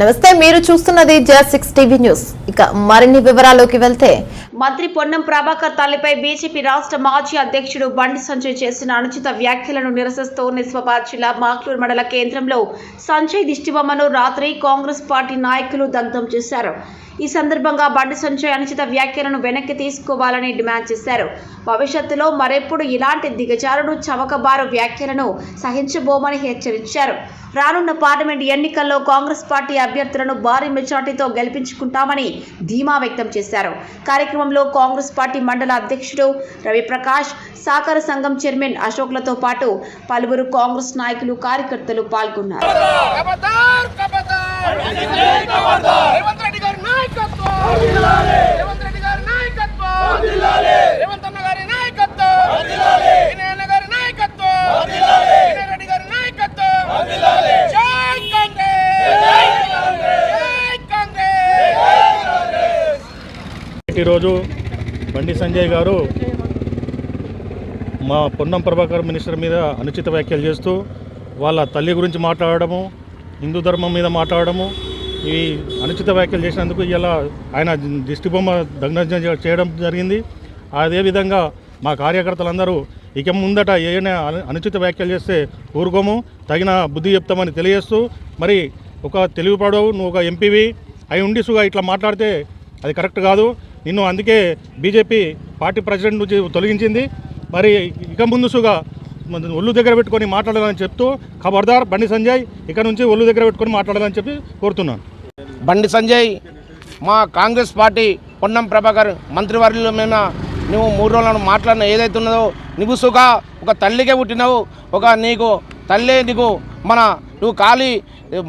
నమస్తే మీరు చూస్తున్నది జా సిక్స్ టీవీ న్యూస్. ఇక మరిన్ని వివరాల్లోకి వెళ్తే మంత్రి పొన్నం ప్రభాకర్ తల్లిపై బీజేపీ రాష్ట్ర మాజీ అధ్యక్షుడు బండి సంజయ్ చేసిన అనుచిత వ్యాఖ్యలను నిరసిస్తూ నిస్వపాద్ జిల్లా మాక్లూరు మండల కేంద్రంలో సంజయ్ దిష్టిబొమ్మను రాత్రి కాంగ్రెస్ పార్టీ నాయకులు దగ్ధం చేశారు. ఈ సందర్భంగా బండి సంజయ్ అనుచిత వ్యాఖ్యలను వెనక్కి తీసుకోవాలని డిమాండ్ చేశారు. భవిష్యత్తులో మరెప్పుడు ఇలాంటి దిగజారుడు చవకబారు వ్యాఖ్యలను సహించబోమని హెచ్చరించారు. రానున్న పార్లమెంట్ ఎన్నికల్లో కాంగ్రెస్ పార్టీ అభ్యర్థులను భారీ మెజార్టీతో గెలిపించుకుంటామని ధీమా వ్యక్తం చేశారు. కార్యక్రమంలో కాంగ్రెస్ పార్టీ మండల అధ్యక్షుడు రవిప్రకాష్ సహకార సంఘం చైర్మన్ అశోక్లతో పాటు పలువురు కాంగ్రెస్ నాయకులు కార్యకర్తలు పాల్గొన్నారు. రేవంత్ రెడ్డి గారి నాయకత్వం! రేవంత్ రెడ్డి గారి నాయకత్వం రేవంత్ అన్న గారి నాయకత్వం! వినయ్ అన్న గారి నాయకత్వం! వినయ్ రెడ్డి గారి నాయకత్వం! జై కాంగ్రెస్! జై కాంగ్రెస్! ఈరోజు బండి సంజయ్ గారు మా పొన్నం ప్రభాకర్ మినిస్టర్ మీద అనుచిత వ్యాఖ్యలు చేస్తూ వాళ్ళ తల్లి గురించి మాట్లాడడము హిందూ ధర్మం మీద మాట్లాడడము ఈ అనుచిత వ్యాఖ్యలు చేసినందుకు ఇలా ఆయన దిష్టిబొమ్మ దగ్నం చేయడం జరిగింది. అదేవిధంగా మా కార్యకర్తలందరూ ఇక ముందట ఏమైనా అనుచిత వ్యాఖ్యలు చేస్తే ఊరుకోము తగిన బుద్ధి చెప్తామని తెలియజేస్తూ మరి ఒక తెలివిపడవు నువ్వు ఒక ఎంపీవి అయి ఉండి సుగా ఇట్లా మాట్లాడితే అది కరెక్ట్ కాదు. నిన్ను అందుకే బీజేపీ పార్టీ ప్రెసిడెంట్ నుంచి తొలగించింది. మరి ఇక ముందు సుగా ఒళ్ళు దగ్గర పెట్టుకొని మాట్లాడాలని చెప్తూ ఖబర్దార్ బండి సంజయ్ ఇక్కడ నుంచి ఒళ్ళు దగ్గర పెట్టుకొని మాట్లాడాలని చెప్పి కోరుతున్నాను. బండి సంజయ్ మా కాంగ్రెస్ పార్టీ పొన్నం ప్రభాకర్ మంత్రివర్యుల మీద నువ్వు మూడు రోజులను మాట్లాడిన ఏదైతే ఉన్నదో నిబుసుగా సుఖ ఒక తల్లికే పుట్టినావు ఒక నీకు తల్లే నీకు మన నువ్వు ఖాళీ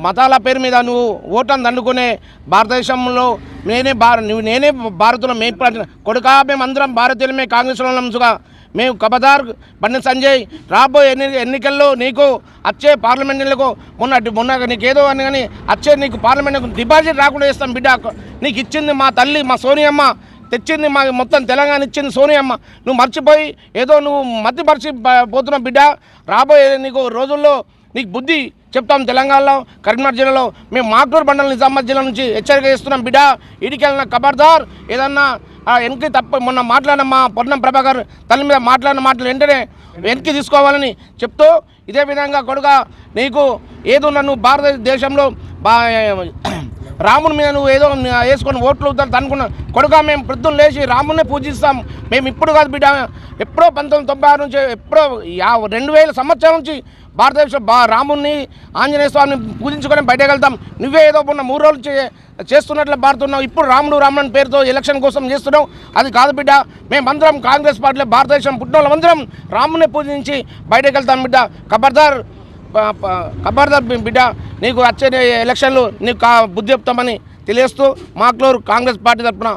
మతాల పేరు మీద నువ్వు ఓటను దండుకునే భారతదేశంలో నేనే భార నువ్వు నేనే భారత్లో మేము ప్ర- కొడుకా అందరం భారతీయులమే కాంగ్రెస్లో ఉన్నాం సుఖ మేము కబదార్ బండి సంజయ్ రాబోయే ఎన్ని ఎన్నికల్లో నీకు వచ్చే పార్లమెంట్ ఎన్నికలకు మొన్న మొన్న నీకేదో అని కానీ వచ్చే నీకు పార్లమెంట్ డిపాజిట్ రాకుండా చేస్తాం బిడ్డ. నీకు ఇచ్చింది మా తల్లి మా సోనియమ్మ తెచ్చింది మా మొత్తం తెలంగాణ ఇచ్చింది సోనియమ్మ. నువ్వు మర్చిపోయి ఏదో నువ్వు మతిపరిచి మర్చి పోతున్న బిడ్డ. రాబోయే నీకు రోజుల్లో నీకు బుద్ధి చెప్తాం తెలంగాణలో కరీంనగర్ జిల్లాలో. మేము మాటూరు బండల నిజామాబాద్ జిల్లా నుంచి హెచ్చరిక చేస్తున్నాం బిడ్డ ఇడికెళ్ళిన కబర్దార్ ఏదన్నా ఆ వెనక్కి తప్ప మొన్న మాట్లాడిన మా పొన్నం ప్రభాకర్ తల్లి మీద మాట్లాడిన మాటలు వెంటనే వెనక్కి తీసుకోవాలని చెప్తూ ఇదే విధంగా కొడుక నీకు ఏదో నన్ను భారతదేశంలో బా రాముని మీద నువ్వు ఏదో వేసుకొని ఓట్లు అనుకున్నా కొడుక మేము ప్రొద్దున లేచి రామునే పూజిస్తాం. మేము ఇప్పుడు కాదు బిడ్డ. ఎప్పుడో పంతొమ్మిది తొంభై ఆరు నుంచి ఎప్పుడో రెండు వేల సంవత్సరం నుంచి భారతదేశం బా రాముని ఆంజనేయ స్వామిని పూజించుకొని బయటకు వెళ్తాం. నువ్వే ఏదో ఉన్న మూడు రోజులు చే- చేస్తున్నట్లు భారుతున్నావు ఇప్పుడు రాముడు రాముడు పేరుతో ఎలక్షన్ కోసం చేస్తున్నావు. అది కాదు బిడ్డ. మేమందరం కాంగ్రెస్ పార్టీలో భారతదేశం పుట్టిన వాళ్ళందరం రాముని పూజించి బయటకు వెళ్తాం బిడ్డ. ఖబర్దార్ ఖబర్దార్ బిడ్డ నీకు వచ్చే ఎలక్షన్లు నీకు కా- బుద్ధి చెప్తామని తెలియస్తూ మాక్లూరు కాంగ్రెస్ పార్టీ తరఫున